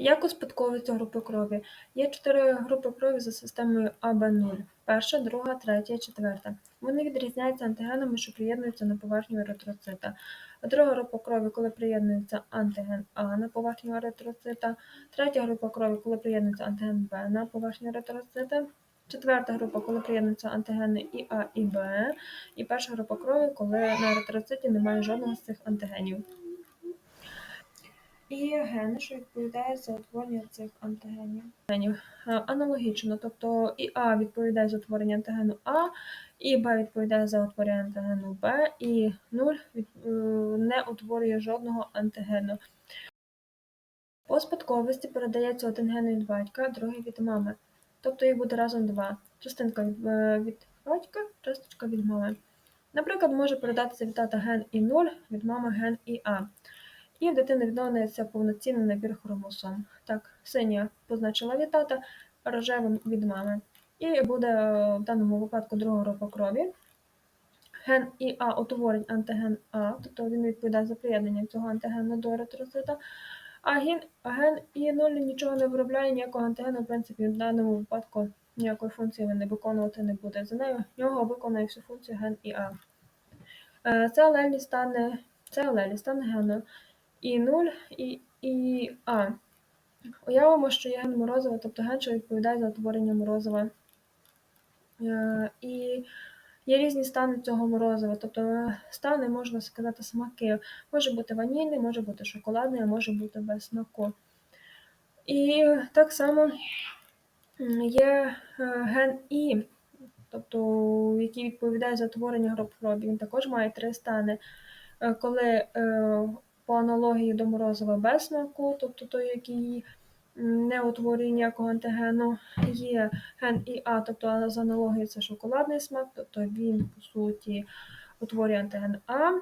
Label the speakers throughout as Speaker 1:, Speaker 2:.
Speaker 1: Як успадковуються групи крові? Є чотири групи крові за системою АБ0. Перша, друга, третя, четверта. Вони відрізняються антигенами, що приєднуються на поверхню еритроцита. Друга група крові, коли приєднується антиген А на поверхню еритроцита. Третя група крові, коли приєднується антиген Б на поверхню еритроцита. Четверта група, коли приєднуються антигени і А, і Б. І перша група крові, коли на еритроциті немає жодного з цих антигенів. І гени, що відповідають за утворення цих антигенів. Е, Аналогічно, тобто і А відповідає за утворення антигену А, і Б відповідає за утворення антигену Б, і 0 е, не утворює жодного антигену. По спадковості передається один ген від батька, другий від мами. Тобто їх буде разом два. Частинка від, е, батька, часточка від мами. Наприклад, може передатися від тата ген і 0, від мами ген і А. І в дитини відновлюється повноцінний набір хромосом. Так, синя позначила від тата, рожевим від мами. І буде е, в даному випадку друга група крові. Ген ІА утворить антиген А, тобто він відповідає за приєднання цього антигену до еритроцита. А ген, ген І0 нічого не виробляє, ніякого антигену, в принципі, в даному випадку ніякої функції він не виконувати не буде. За нею нього виконує всю функцію ген ІА. Е, Це алелі стане, це алелі стане гену і 0 і, і А. Уявимо, що є ген морозива, тобто ген, що відповідає за утворення морозива. Е, І є різні стани цього морозива, тобто стани, можна сказати, смаки. Може бути ванільний, може бути шоколадний, а може бути без смаку. І так само є е, ген І, тобто, який відповідає за утворення груп крові. Він також має три стани. Е, Коли е, по аналогії до морозива без смаку, тобто той, який не утворює ніякого антигену, є ген ІА, тобто з аналогії це шоколадний смак, тобто він, по суті, утворює антиген А.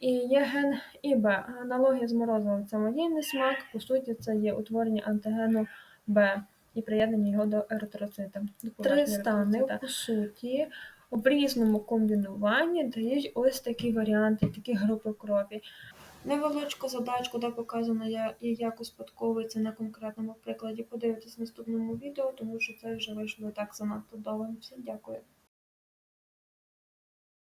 Speaker 1: І є ген ІБ. Аналогія з морозивом це ванільний смак, по суті, це є утворення антигену Б і приєднання його до еритроцита.
Speaker 2: Три стани,
Speaker 1: по суті, в різному комбінуванні дають ось такі варіанти, такі групи крові. Невеличку задачку, де показано, я- і як успадковується на конкретному прикладі. Подивитись в наступному відео, тому що це вже вийшло так занадто довго. Всім дякую.